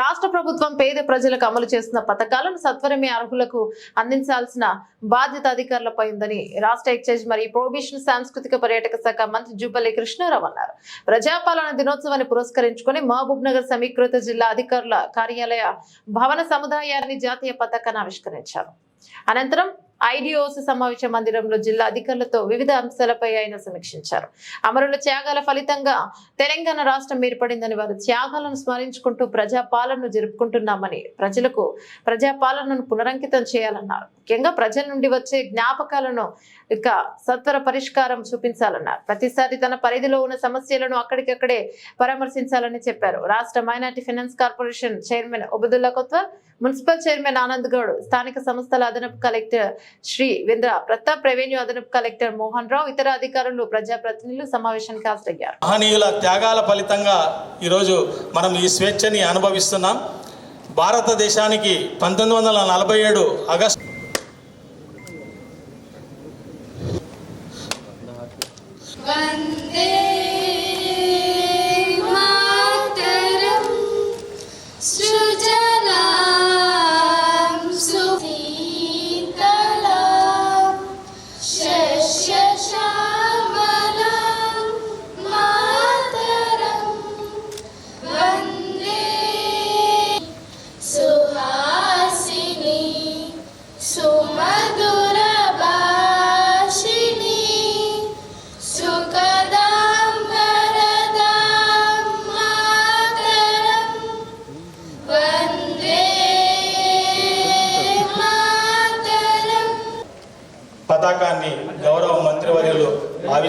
రాష్ట్ర ప్రభుత్వం పేద ప్రజలకు అమలు చేస్తున్న పథకాలను సత్వరమే అర్హులకు అందించాల్సిన బాధ్యత అధికారులపై ఉందని రాష్ట్ర ఎక్సైజ్ మరియు ప్రొహిబిషన్ సాంస్కృతిక పర్యాటక శాఖ మంత్రి జూపల్లి కృష్ణారావు అన్నారు. ప్రజాపాలన దినోత్సవాన్ని పురస్కరించుకుని మహబూబ్ నగర్ సమీకృత జిల్లా అధికారుల కార్యాలయ భవన సముదాయాన్ని జాతీయ పతాకాన్ని ఆవిష్కరించారు. అనంతరం ఐడిఓసి సమావేశ మందిరంలో జిల్లా అధికారులతో వివిధ అంశాలపై ఆయన సమీక్షించారు. అమరుల త్యాగాల ఫలితంగా తెలంగాణ రాష్ట్రం ఏర్పడిందని వారి త్యాగాలను స్మరించుకుంటూ ప్రజాపాలనను జరుపుకుంటున్నామని ప్రజలకు ప్రజాపాలనను పునరంకితం చేయాలన్నారు. ముఖ్యంగా ప్రజల నుండి వచ్చే జ్ఞాపకాలను ఇక సత్వర పరిష్కారం చూపించాలన్నారు. ప్రతిసారి తన పరిధిలో ఉన్న సమస్యలను అక్కడికక్కడే పరామర్శించాలని చెప్పారు. రాష్ట్ర minority finance corporation chairman Obaidullah కొత్వ municipal chairman Anand Goud స్థానిక సంస్థల అదనపు కలెక్టర్ శ్రీ వింద్ర ప్రతాప్ రెవెన్యూ అదనపు కలెక్టర్ మోహన్ రావు ఇతర అధికారులు ప్రజాప్రతినిధులు సమావేశానికి హాజరయ్యారు. మహనీయుల త్యాగాల ఫలితంగా ఈరోజు మనం ఈ స్వేచ్ఛని అనుభవిస్తున్నాం. భారతదేశానికి పంతొమ్మిది వందల నలభై ఏడు ఆగస్టు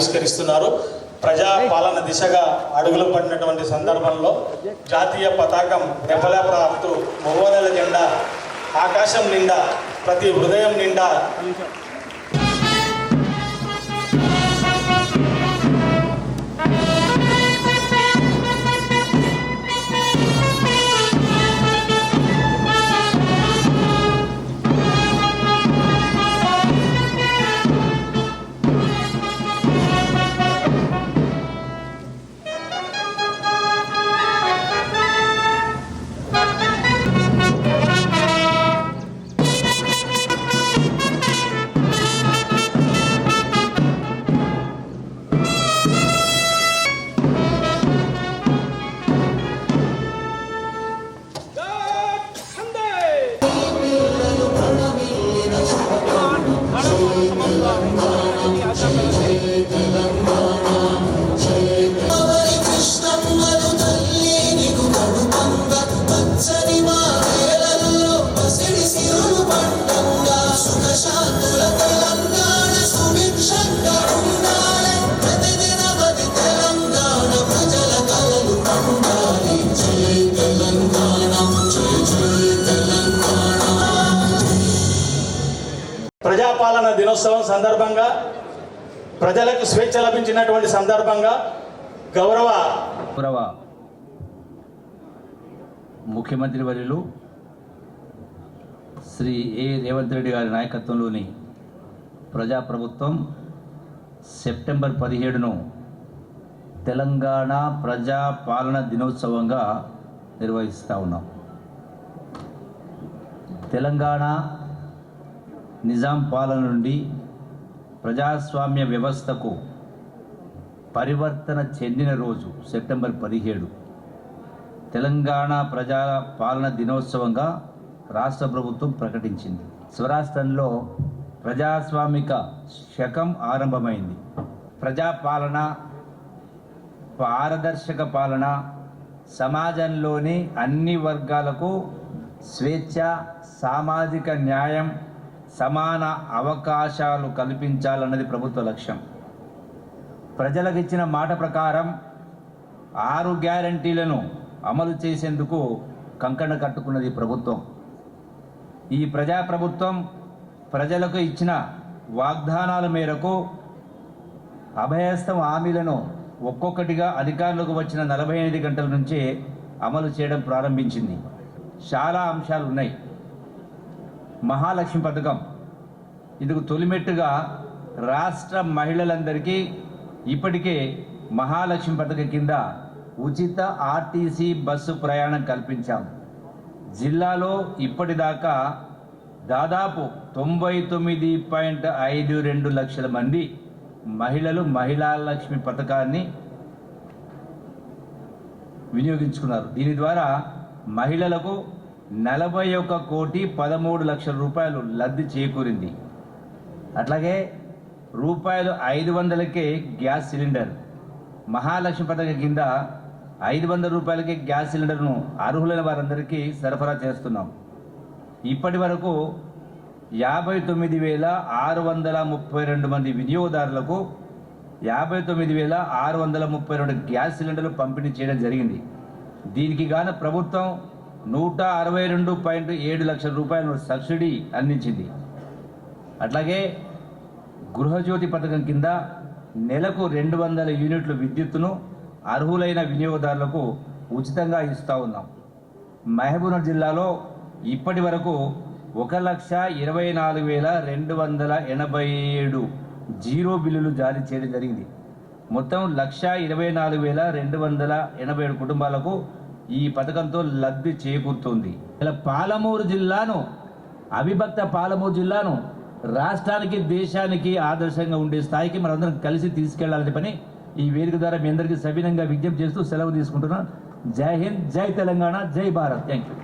ఆవిష్కరిస్తున్నారు. ప్రజా పాలన దిశగా అడుగులు పడినటువంటి సందర్భంలో జాతీయ పతాకం రెపరెపరాడుతూ మగోనెల జెండా ఆకాశం నిండా ప్రతి హృదయం నిండా ప్రజాపాలన దినోత్సవం సందర్భంగా ప్రజలకు స్వేచ్ఛ లభించినటువంటి సందర్భంగా గౌరవ గౌరవ ముఖ్యమంత్రి వర్యులు శ్రీ ఏ రేవంత్ రెడ్డి గారి నాయకత్వంలోని ప్రజాప్రభుత్వం సెప్టెంబర్ పదిహేడును తెలంగాణ ప్రజా పాలన దినోత్సవంగా నిర్వహిస్తూ ఉన్నాం. తెలంగాణ నిజాం పాలన నుండి ప్రజాస్వామ్య వ్యవస్థకు పరివర్తన చెందిన రోజు సెప్టెంబర్ పదిహేడు. తెలంగాణ ప్రజా పాలన దినోత్సవంగా రాష్ట్ర ప్రభుత్వం ప్రకటించింది. స్వరాష్ట్రంలో ప్రజాస్వామిక శకం ఆరంభమైంది. ప్రజాపాలన పారదర్శక పాలన సమాజంలోని అన్ని వర్గాలకు స్వేచ్ఛ సామాజిక న్యాయం సమాన అవకాశాలు కల్పించాలన్నది ప్రభుత్వ లక్ష్యం. ప్రజలకు ఇచ్చిన మాట ప్రకారం ఆరు గ్యారంటీలను అమలు చేసేందుకు కంకణ కట్టుకున్నది ప్రభుత్వం. ఈ ప్రజాప్రభుత్వం ప్రజలకు ఇచ్చిన వాగ్దానాల మేరకు అభయస్థం హామీలను ఒక్కొక్కటిగా అధికారులకు వచ్చిన నలభై ఎనిమిది గంటల నుంచే అమలు చేయడం ప్రారంభించింది. చాలా అంశాలు ఉన్నాయి మహాలక్ష్మి పథకం. ఇందుకు తొలిమెట్టుగా రాష్ట్ర మహిళలందరికీ ఇప్పటికే మహాలక్ష్మి పథకం కింద ఉచిత ఆర్టీసీ బస్సు ప్రయాణం కల్పించాం. జిల్లాలో ఇప్పటిదాకా దాదాపు తొంభై తొమ్మిది పాయింట్ ఐదు రెండు లక్షల మంది మహిళలు మహిళా లక్ష్మి పథకాన్ని వినియోగించుకున్నారు. దీని ద్వారా మహిళలకు నలభై ఒక్క కోటి పదమూడు లక్షల రూపాయలు లబ్ధి చేకూరింది. అట్లాగే రూపాయలు ఐదు వందలకే గ్యాస్ సిలిండర్. మహాలక్ష్మి పథకం కింద ఐదు వందల రూపాయలకే గ్యాస్ సిలిండర్ను అర్హులైన వారందరికీ సరఫరా చేస్తున్నాం. ఇప్పటి వరకు యాభై తొమ్మిది వేల ఆరు వందల ముప్పై రెండు మంది వినియోగదారులకు యాభై తొమ్మిది వేల ఆరు వందల ముప్పై రెండు గ్యాస్ సిలిండర్లు పంపిణీ చేయడం జరిగింది. దీనికి గాను ప్రభుత్వం నూట అరవై రెండు పాయింట్ ఏడు లక్షల రూపాయలను సబ్సిడీ అందించింది. అట్లాగే గృహజ్యోతి పథకం కింద నెలకు రెండు వందల యూనిట్లు విద్యుత్తును అర్హులైన వినియోగదారులకు ఉచితంగా ఇస్తూ ఉన్నాం. మహబూబ్నగర్ జిల్లాలో ఇప్పటి వరకు ఒక లక్ష ఇరవై నాలుగు వేల రెండు వందల ఎనభై ఏడు జీరో బిల్లులు జారీ చేయడం జరిగింది. మొత్తం లక్ష ఇరవై నాలుగు వేల రెండు వందల ఎనభై ఏడు కుటుంబాలకు ఈ పథకంతో లబ్ధి చేకూరుతుంది. ఇలా పాలమూరు జిల్లాను అవిభక్త పాలమూరు జిల్లాను రాష్ట్రానికి దేశానికి ఆదర్శంగా ఉండే స్థాయికి మనందరం కలిసి తీసుకెళ్ళాలని పని ఈ వేదిక ద్వారా మీ అందరికీ సవినంగా విజ్ఞప్తి చేస్తూ సెలవు తీసుకుంటున్నాను. జై హింద్ జై తెలంగాణ జై Bharat. Thank you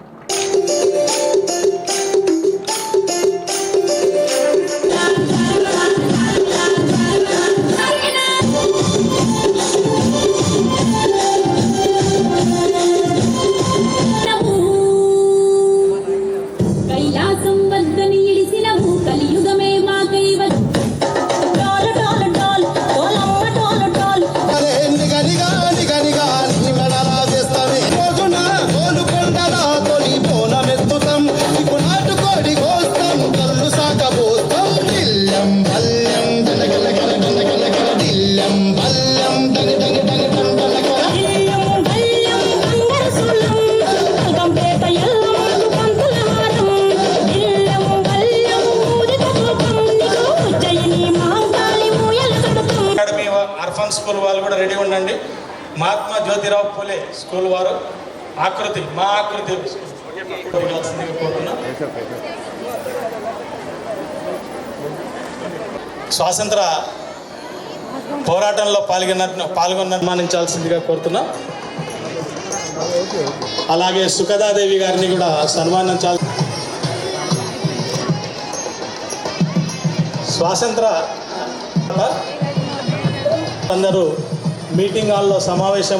Jyotirao Phule school వారు. ఆకృతి మా ఆకృతి. స్వాతంత్ర పోరాటంలో పాల్గొన్న పాల్గొన్న సన్మానించాల్సిందిగా కోరుతున్నాం. అలాగే సుఖదాదేవి గారిని కూడా సన్మానించాలి స్వాతంత్ర అందరూ మీటింగ్ హాల్లో సమావేశం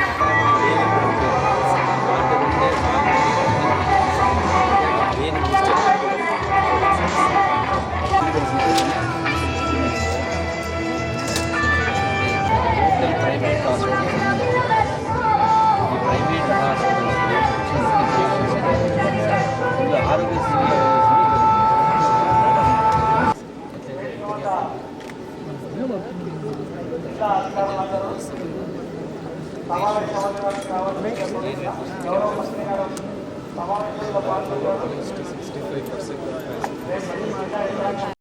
Yeah.